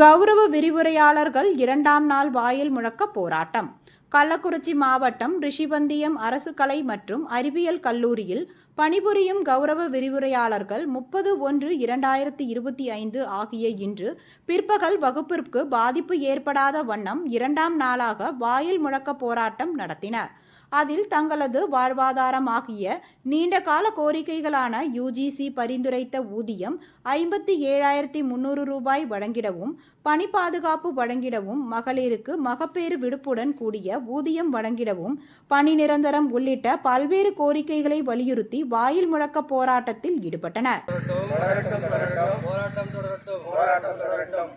கௌரவ விரிவுரையாளர்கள் இரண்டாம் நாள் வாயில் முழக்க போராட்டம். கள்ளக்குறிச்சி மாவட்டம் ரிஷிபந்தியம் அரசு கலை மற்றும் அறிவியல் கல்லூரியில் பணிபுரியும் கௌரவ விரிவுரையாளர்கள் முப்பது ஒன்று இரண்டாயிரத்தி இருபத்தி ஐந்து ஆகிய இன்று பிற்பகல் வகுப்பிற்கு பாதிப்பு ஏற்படாத வண்ணம் இரண்டாம் நாளாக வாயில் முழக்க போராட்டம் நடத்தினர். அதில் தங்களது வாழ்வாதாரமாகிய நீண்டகால கோரிக்கைகளான யுஜிசி பரிந்துரைத்த ஊதியம் ஐம்பத்தி ஏழாயிரத்தி முன்னூறு ரூபாய் வழங்கிடவும் பணி பாதுகாப்பு வழங்கிடவும் மகளிருக்கு மகப்பேறு விடுப்புடன் கூடிய ஊதியம் வழங்கிடவும் பணி நிரந்தரம் உள்ளிட்ட பல்வேறு கோரிக்கைகளை வலியுறுத்தி வாயில் முழக்க போராட்டத்தில் ஈடுபட்டனர் பரவட்டும் பரவட்டும் போராட்டம் தொடரட்டும் போராட்டம்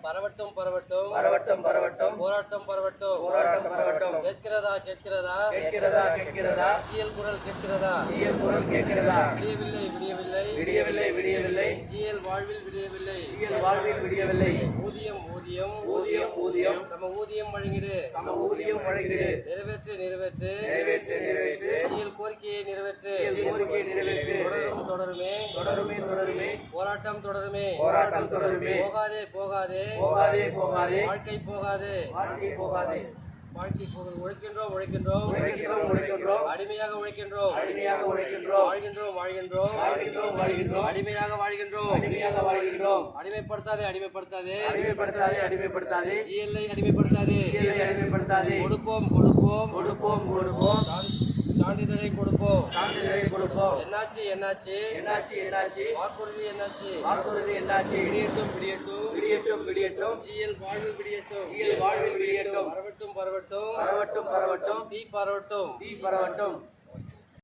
தொடரட்டும் பரவட்டும் பரவட்டும் பரவட்டும். போராட்டம் பரவட்டும். போராட்டம் பரவட்டும். கேட்கிறதா கேட்கிறதா? கேட்கிறதா கேட்கிறதா? ஜிஎல் குரல் கேட்கிறதா? ஜிஎல் குரல் கேட்கிறதா? விடியவில்லை விடியவில்லை. விடியவில்லை விடியவில்லை. ஜிஎல் வாழ்வில் விடியவில்லை. ஜிஎல் வாழ்வில் விடியவில்லை. ஊதியம் ஊதியம். ஊதியம் ஊதியம். சம ஊதியம் வழங்கிடு. சம ஊதியம் வழங்கிடு. நிறைவேற்று நிறைவேற்று. நிறைவேற்று நிறைவேற்று. கோரிக்கையை நிறைவேற்று. கோரிக்கை நிறைவேற்று. தொடரும் தொடருமே. தொடருமே தொடருமே. போராட்டம் தொடருமே. போராட்டம் தொடருமே. போகாதே போகாதே. போகாதே போகாதே. வாழ்க்கை போகாதே. வாழ்க்கை போகாதே. வாழ்க்கை போக உழைக்கின்றோம் உழைக்கின்றோம். உழைக்கின்றோம் உழைக்கின்றோம். அடிமையாக உழைக்கின்றோம். அடிமையாக உழைக்கின்றோம். வாழ்கின்றோம் வாழ்கின்றோம். வாழ்கின்றோம் வாழ்கின்றோம். அடிமையாக வாழ்கின்றோம். அடிமையாக வாழ்கின்றோம். அடிமைப்படுத்தாதே அடிமைப்படுத்தாதே. அடிமைப்படுத்தாதே அடிமைப்படுத்தாதே. ஜிஎல்ஐ அடிமைப்படுத்தாதே. அடிமைப்படுத்தாதே. கொடுப்போம் கொடுப்போம். கொடுப்போம் கொடுப்போம். சான்றிதழை கொடுப்போம். சான்றிதழை கொடுப்போம். என்னாச்சு என்னாச்சு? என்னாச்சு என்னாச்சு? வாக்குறுதி என்னாச்சு? வாக்குறுதி என்னாச்சு? விடியட்டும் விடியட்டும். விடியட்டும் விடியட்டும். ஜிஎல் வாழ்வு விடியட்டும். ஜிஎல் வாழ்வில் விடியட்டும். பரவட்டும் பரவட்டும் பரவட்டும் பரவட்டும் தீ பரவட்டும். தீ பரவட்டும்.